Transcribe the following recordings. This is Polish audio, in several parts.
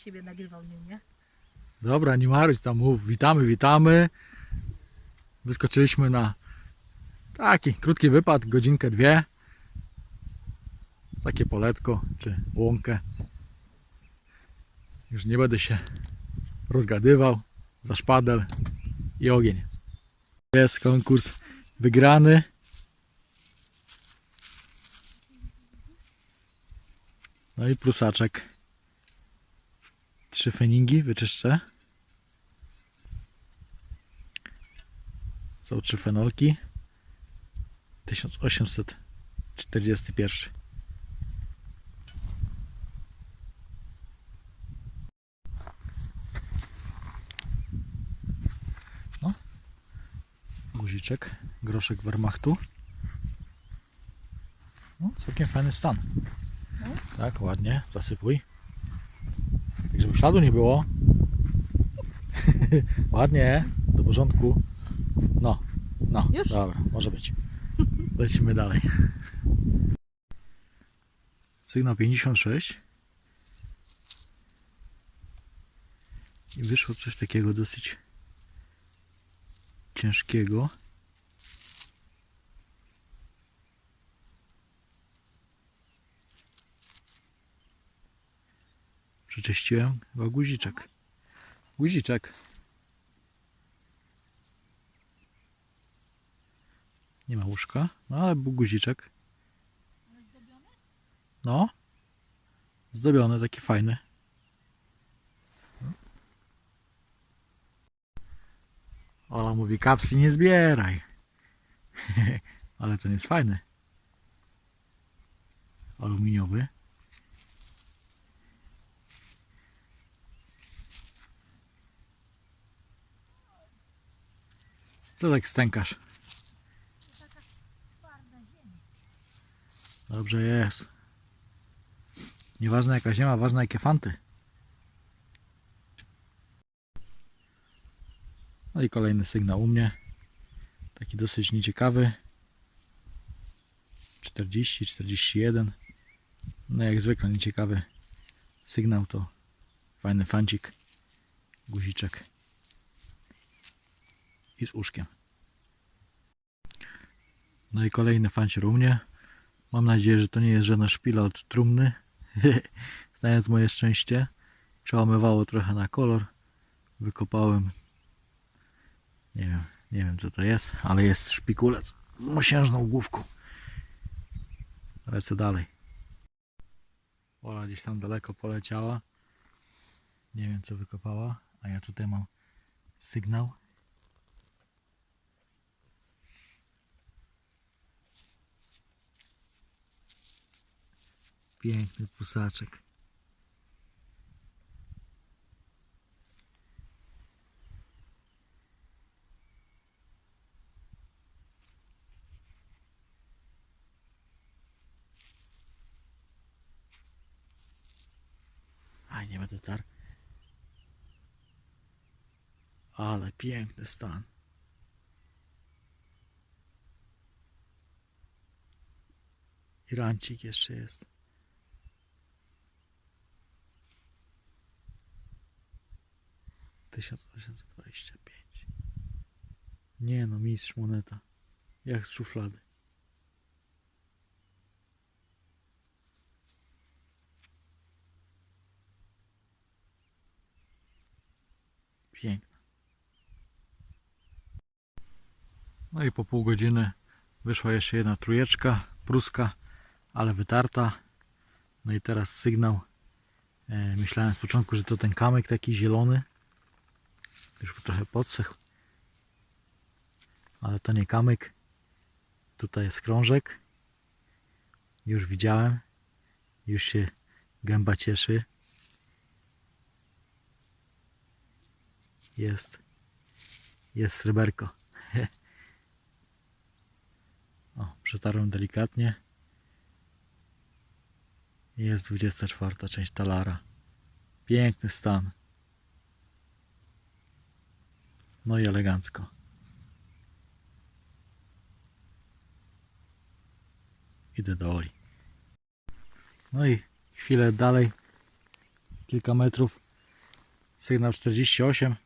siebie nagrywał nim, nie? Dobra, nie tam mów. Witamy, witamy. Wyskoczyliśmy na taki krótki wypad, godzinkę, dwie. Takie poletko czy łąkę. Już nie będę się rozgadywał. Za szpadel i ogień. Jest konkurs wygrany. No i prusaczek. Trzy feningi wyczyszczę. Są trzy fenolki. 1841. No. Guziczek, groszek Wehrmachtu. No, całkiem fajny stan. No. Tak, ładnie, zasypuj. Śladu nie było. ładnie, do porządku. No, no, Już? dobra, może być. Lecimy dalej. Sygnał 56. I wyszło coś takiego dosyć ciężkiego. Przeczyściłem chyba guziczek. Guziczek. Nie ma łóżka, no ale był guziczek. No. Zdobiony, taki fajny. Ola mówi, kapsli nie zbieraj. ale ten jest fajny. Aluminiowy. Co tak stękasz? Dobrze jest. Nieważne jaka ziemia, ważne jakie fanty. No i kolejny sygnał u mnie. Taki dosyć nieciekawy. 40, 41. No jak zwykle nieciekawy sygnał to fajny fancik, guziczek i z uszkiem. No i kolejny fancier u mnie. Mam nadzieję, że to nie jest żadna szpila od trumny. Znając moje szczęście, przełamywało trochę na kolor. Wykopałem. Nie wiem, nie wiem co to jest, ale jest szpikulec z mosiężną główką. Lecę dalej. Ola gdzieś tam daleko poleciała. Nie wiem co wykopała, a ja tutaj mam sygnał. Piękny pusaczek. Aj, nie będę tar. Ale piękny stan. Irancik jeszcze jest. Tysiąc osiemset dwadzieścia pięć. Nie no, mistrz moneta. Jak z szuflady. Piękna. No i po pół godziny wyszła jeszcze jedna trójeczka pruska, ale wytarta. No i teraz sygnał. E, myślałem z początku, że to ten kamyk taki zielony. Już trochę podsechł. Ale to nie kamyk. Tutaj jest krążek. Już widziałem. Już się gęba cieszy. Jest. Jest sreberko. O, przetarłem delikatnie. Jest 24 część talara. Piękny stan. No i elegancko. Idę do Oli. No i chwilę dalej kilka metrów. Sygnał 48.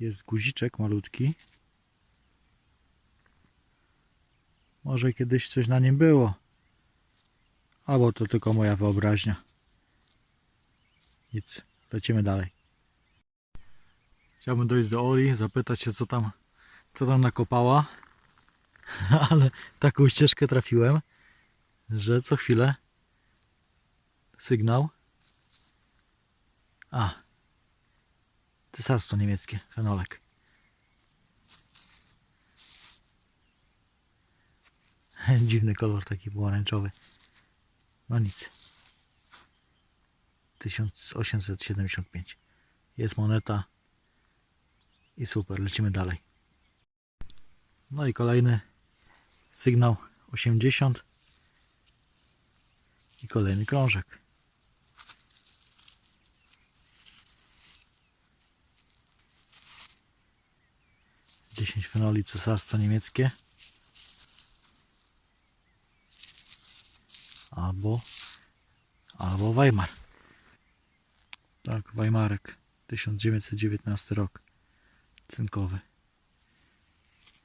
Jest guziczek malutki. Może kiedyś coś na nim było. Albo to tylko moja wyobraźnia. Nic, lecimy dalej. Chciałbym dojść do Oli, zapytać się co tam, co tam nakopała. Ale taką ścieżkę trafiłem, że co chwilę sygnał. A, cesarstwo niemieckie, fenolek. Dziwny kolor taki pomarańczowy. No nic. 1875. Jest moneta. I super, lecimy dalej. No i kolejny sygnał 80. I kolejny krążek. Dziesięć fenoli cesarstwo niemieckie. Albo albo Weimar. Tak, Weimarek. 1919 rok. Cynkowy.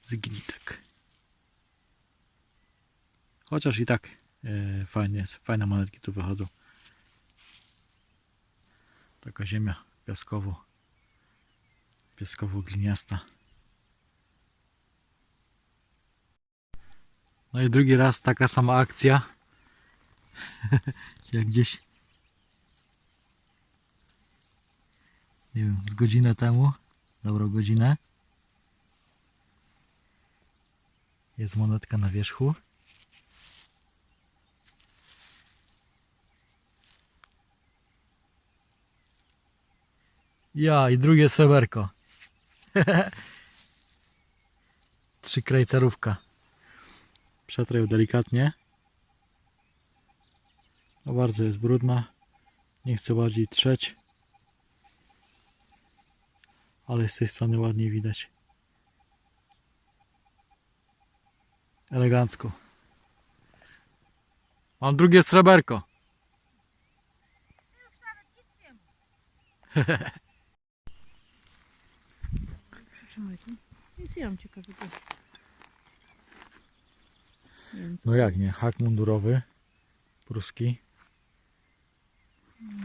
Zgnitek. Chociaż i tak e, fajnie jest. Fajne monetki tu wychodzą. Taka ziemia piaskowo piaskowo-gliniasta. No i drugi raz taka sama akcja jak gdzieś nie wiem, z godzinę temu, dobrą godzinę. Jest monetka na wierzchu. Ja i drugie sreberko. Trzy krajcarówka. Przetrę ją delikatnie. No bardzo jest brudna. Nie chcę bardziej trzeć. Ale z tej strony ładniej widać. Elegancko. Mam drugie sreberko. Przytrzymaj tu. Nic ja mam No jak nie? Hak mundurowy. Pruski.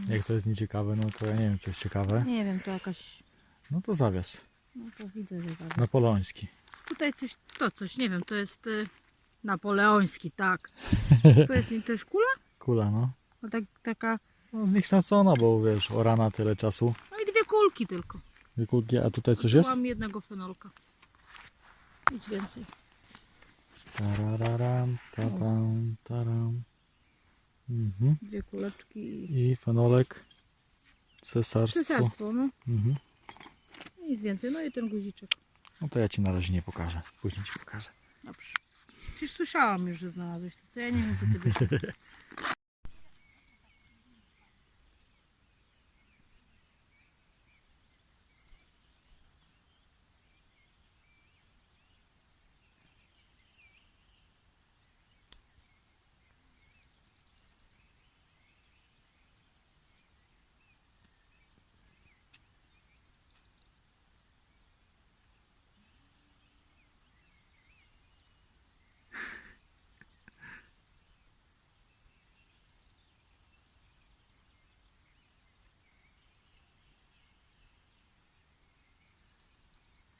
Jak to jest nieciekawe, no to ja nie wiem, co jest ciekawe. Nie wiem, to jakaś... No to zawias. No to widzę, że tak. Napoleoński. Tutaj coś, to coś, nie wiem, to jest y, napoleoński, tak. Powiedz mi, to jest kula? Kula, no. No tak, taka, no zniechęcona, bo wiesz, orana tyle czasu. no i dwie kulki tylko. Dwie kulki, a tutaj coś jest? Mam jednego fenolka. Nic więcej. Tarararam, tatam, taram. Mhm. Dwie kuleczki i... I fenolek. Cesarstwo. Cesarstwo, no. Mhm. Nic więcej. No i ten guziczek. No to ja ci na razie nie pokażę. Później ci pokażę. Dobrze. Przecież słyszałam już, że znalazłeś to, co ja nie wiem, co ty byś...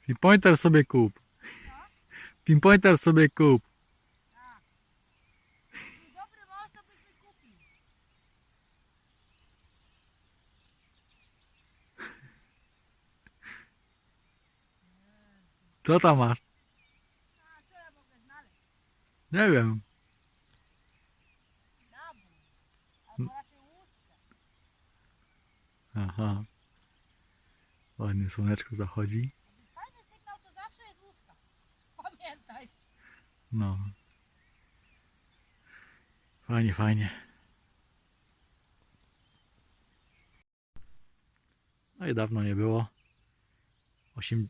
Pinpointer sobie kup. Pinpointer sobie kup. Co tam masz? Nie wiem. Aha. Ładnie słoneczko zachodzi. Fajny sygnał to zawsze jest łuska. Pamiętaj. No. Fajnie, fajnie. No i dawno nie było. Osiem...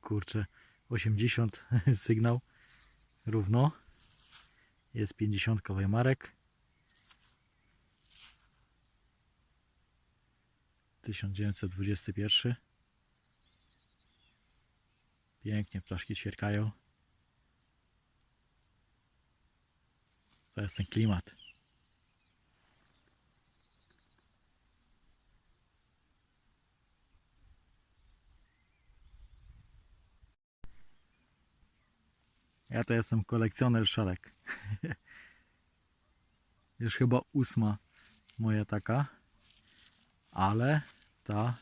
Kurczę. 80 sygnał. Równo. Jest 50 Weimarek. 1921. Pięknie ptaszki ćwierkają. To jest ten klimat. Ja to jestem kolekcjoner szalek. Już chyba ósma moja taka. Ale ta,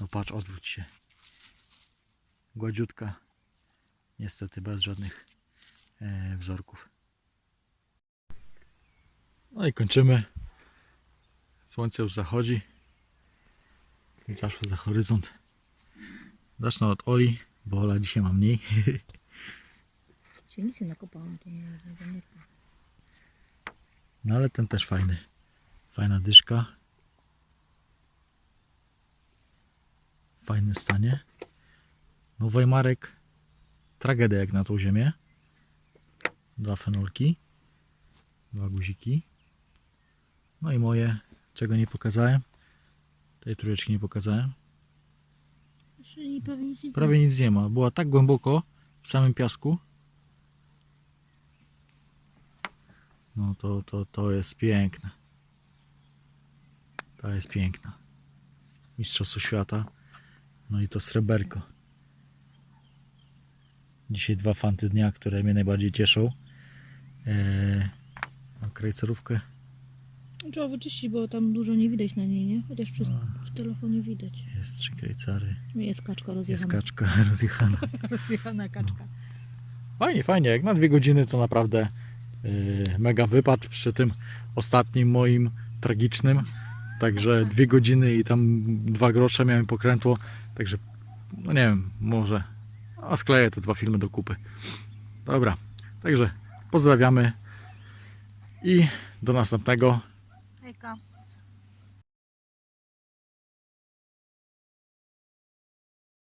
no patrz, odwróć się. Gładziutka. Niestety bez żadnych e, wzorków. No i kończymy. Słońce już zachodzi. Zaszło za horyzont. Zacznę od Oli, bo Ola dzisiaj ma mniej. Nakopałam, to nie wiem, nie No ale ten też fajny. Fajna dyszka. W fajnym stanie. No Weimarek. Tragedia jak na tą ziemię. Dwa fenolki. Dwa guziki. No i moje, czego nie pokazałem. Tej trójeczki nie pokazałem. Czyli prawie nic nie Prawie nic nie ma. Była tak głęboko w samym piasku. No to, to, to jest piękne. To jest piękna. Mistrzostwo świata. No i to sreberko. Dzisiaj dwa fanty dnia, które mnie najbardziej cieszą. Eee, krajcerówkę. Trzeba wyczyścić, bo tam dużo nie widać na niej, nie? Chociaż przez, w telefonie widać. Jest trzy. Jest kaczka Jest rozjechana. kaczka rozjechana. rozjechana kaczka. Fajnie, fajnie. Jak na dwie godziny to naprawdę yy, mega wypad przy tym ostatnim moim tragicznym. Także dwie godziny i tam dwa grosze miałem pokrętło. Także no nie wiem, może a skleję te dwa filmy do kupy. Dobra, także pozdrawiamy i do następnego.